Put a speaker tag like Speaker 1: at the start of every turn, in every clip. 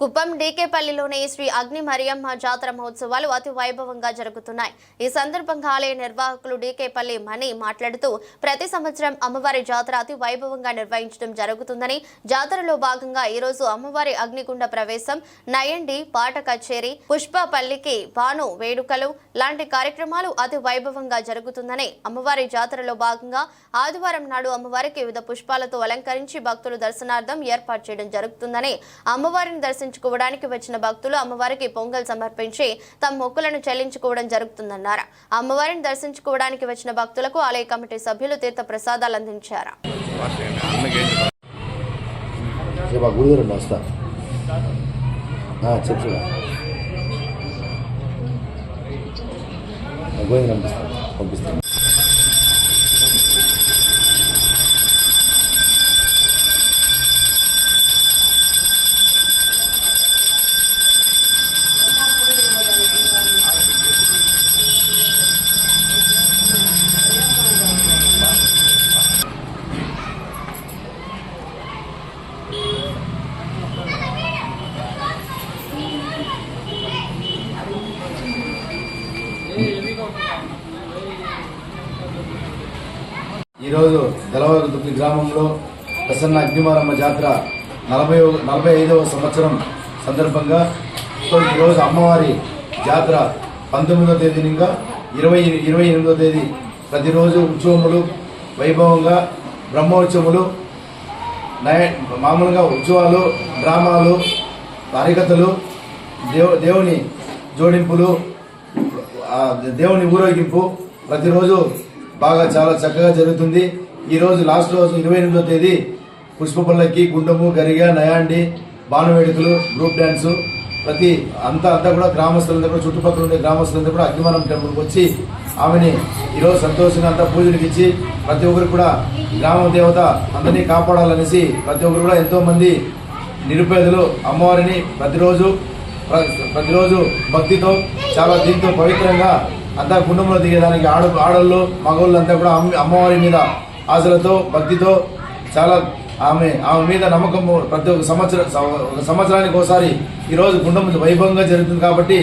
Speaker 1: కుప్పం డీకేపల్లిలోని శ్రీ అగ్ని మరియమ్మ జాతర మహోత్సవాలు అతి వైభవంగా జరుగుతున్నాయి. ఈ సందర్భంగా ఆలయ నిర్వాహకులు డీకేపల్లి మణి మాట్లాడుతూ ప్రతి సంవత్సరం అమ్మవారి జాతర అతి వైభవంగా నిర్వహించడం జరుగుతుందని జాతరలో భాగంగా ఈ రోజు అమ్మవారి అగ్నిగుండ ప్రవేశం నయండి పాట కచేరి పుష్పపల్లికి భాను వేడుకలు లాంటి కార్యక్రమాలు అతి వైభవంగా జరుగుతుందని అమ్మవారి జాతరలో భాగంగా ఆదివారం నాడు అమ్మవారికి వివిధ పుష్పాలతో అలంకరించి భక్తులు దర్శనార్థం ఏర్పాటు చేయడం జరుగుతుందని అమ్మవారిని దర్శించుకోవడానికి వచ్చిన భక్తులు అమ్మవారికి పొంగల్ సమర్పించి తమ మొక్కులను చెల్లించుకోవడం జరుగుతుందన్నారు. అమ్మవారిని దర్శించుకోవడానికి వచ్చిన భక్తులకు ఆలయ కమిటీ సభ్యులు తీర్థ ప్రసాదాలు అందించారు
Speaker 2: పంపిస్తాను ఈరోజు ఈరోజు దళవాగుతుప్పి గ్రామంలో ప్రసన్న అగ్నిమారమ్మ జాతర నలభై నలభై ఐదవ సంవత్సరం సందర్భంగా ఈరోజు అమ్మవారి జాతర పంతొమ్మిదవ తేదీ ఇంకా ఇరవై ఇరవై ఎనిమిదో తేదీ ప్రతిరోజు ఉత్సవములు వైభవంగా బ్రహ్మోత్సవములు నయ మామూలుగా ఉత్సవాలు డ్రామాలు హరికథలు దేవు దేవుని జోడింపులు దేవుని ఊరేగింపు ప్రతిరోజు బాగా చాలా చక్కగా జరుగుతుంది. ఈ రోజు లాస్ట్ రోజు ఇరవై ఎనిమిదో తేదీ పుష్పపల్లకి గుండము గరిగ నయాండి బాణవేడుకలు గ్రూప్ డ్యాన్సు ప్రతి అంతా అంతా కూడా గ్రామస్తులంతా కూడా చుట్టుపక్కల ఉండే గ్రామస్తులంతా కూడా అగ్నిమానం టెంపుల్కి వచ్చి ఆమెని ఈరోజు సంతోషంగా అంతా పూజలకు ఇచ్చి ప్రతి ఒక్కరు కూడా గ్రామ దేవత అందరినీ కాపాడాలనేసి ప్రతి ఒక్కరు కూడా ఎంతోమంది నిరుపేదలు అమ్మవారిని ప్రతిరోజు ప్రతిరోజు భక్తితో చాలా దీంతో పవిత్రంగా అంతా కుటుంబంలో దిగేదానికి ఆడ ఆడళ్ళు మగవాళ్ళు అంతా కూడా అమ్మ అమ్మవారి మీద ఆశలతో భక్తితో చాలా ఆమె ఆమె మీద నమ్మకం ప్రతి ఒక్క సంవత్సరం సంవత్సరానికి ఒకసారి ఈరోజు గుండం వైభవంగా జరుగుతుంది కాబట్టి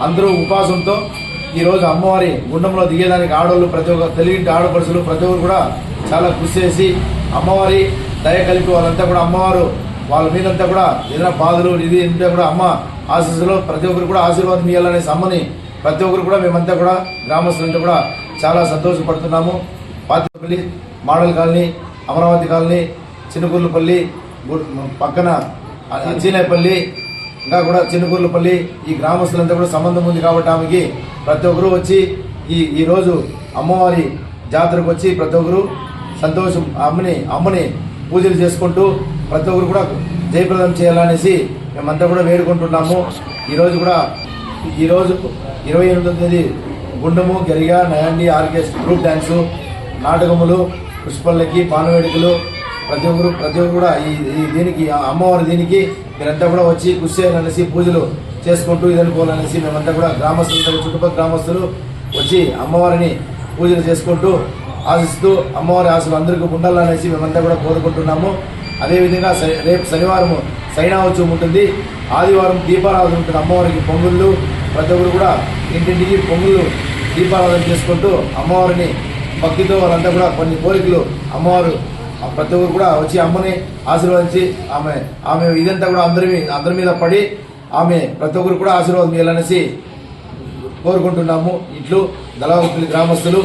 Speaker 2: అందరూ ఉపాసంతో ఈరోజు అమ్మవారి గుండంలో దిగేదానికి ఆడవాళ్ళు ప్రతి ఒక్క తెలివింటి ఆడపడుచులు ప్రతి ఒక్కరు కూడా చాలా కృషి చేసి అమ్మవారి దయ కలిపి వాళ్ళంతా కూడా అమ్మవారు వాళ్ళ మీదంతా కూడా ఏదైనా బాధలు ఇది ఇంతా కూడా అమ్మ ఆశీస్సులో ప్రతి ఒక్కరు కూడా ఆశీర్వాదం ఇవ్వాలనే అమ్మని ప్రతి ఒక్కరు కూడా మేమంతా కూడా గ్రామస్తులంతా కూడా చాలా సంతోషపడుతున్నాము. Patipalli model colony Amaravati colony Chinnakurlapalli పక్కన అంచినేపల్లి ఇంకా కూడా చిన్నకూర్లపల్లి ఈ గ్రామస్తులంతా కూడా సంబంధం ఉంది కాబట్టి ఆమెకి ప్రతి ఒక్కరు వచ్చి ఈ ఈరోజు అమ్మవారి జాతరకు వచ్చి ప్రతి ఒక్కరు సంతోషం అమ్మని అమ్మని పూజలు చేసుకుంటూ ప్రతి ఒక్కరు కూడా జయప్రదం చేయాలనేసి మేమంతా కూడా వేడుకుంటున్నాము. ఈరోజు కూడా ఈరోజు ఇరవై ఎనిమిదో తేదీ గుండము గరిగ నయాండి ఆర్కెస్ట్ గ్రూప్ డ్యాన్సు నాటకములు పుష్పల్లకి పానవేడుకలు ప్రతి ఒక్కరు ప్రతి ఒక్కరు కూడా ఈ దీనికి ఆ అమ్మవారి దీనికి మీరంతా కూడా వచ్చి కృషి చేయాలనేసి పూజలు చేసుకుంటూ ఇదనుకోవాలనేసి మేమంతా కూడా గ్రామస్తులు చుట్టుపక్కల గ్రామస్తులు వచ్చి అమ్మవారిని పూజలు చేసుకుంటూ ఆశిస్తూ అమ్మవారి ఆశలు అందరికీ ఉండాలనేసి మేమంతా కూడా కోరుకుంటున్నాము. అదేవిధంగా శ- రేపు శనివారం సైనావత్సవం ఉంటుంది. ఆదివారం దీపారాధన ఉంటుంది. అమ్మవారికి పొంగుళ్ళు. ప్రతి ఒక్కరు కూడా ఇంటింటికి పొంగుళ్ళు దీపారాధన చేసుకుంటూ అమ్మవారిని భక్తితో వాళ్ళంతా కూడా కొన్ని కోరికలు అమ్మవారు ఆ ప్రతి ఒక్కరు కూడా వచ్చి అమ్మని ఆశీర్వదించి ఆమె ఆమె ఇదంతా కూడా అందరి అందరి మీద పడి ఆమె ప్రతి ఒక్కరు కూడా ఆశీర్వాదం ఇవ్వాలనేసి కోరుకుంటున్నాము. ఇట్లు దళావపల్లి గ్రామస్తులు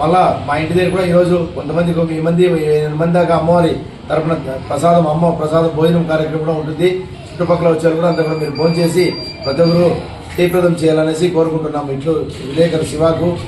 Speaker 2: మళ్ళా మా ఇంటి దగ్గర కూడా ఈరోజు కొంతమంది ఒక వెయ్యి మంది ఎనిమిది మంది దాకా అమ్మవారి తరపున ప్రసాదం అమ్మ ప్రసాదం భోజనం కార్యక్రమం కూడా ఉంటుంది. చుట్టుపక్కల వచ్చారు కూడా అంతా కూడా మీరు భోజనం చేసి ప్రతి ఒక్కరు జయప్రదం చేయాలనేసి కోరుకుంటున్నాము. ఇట్లు విలేకరు శివాకు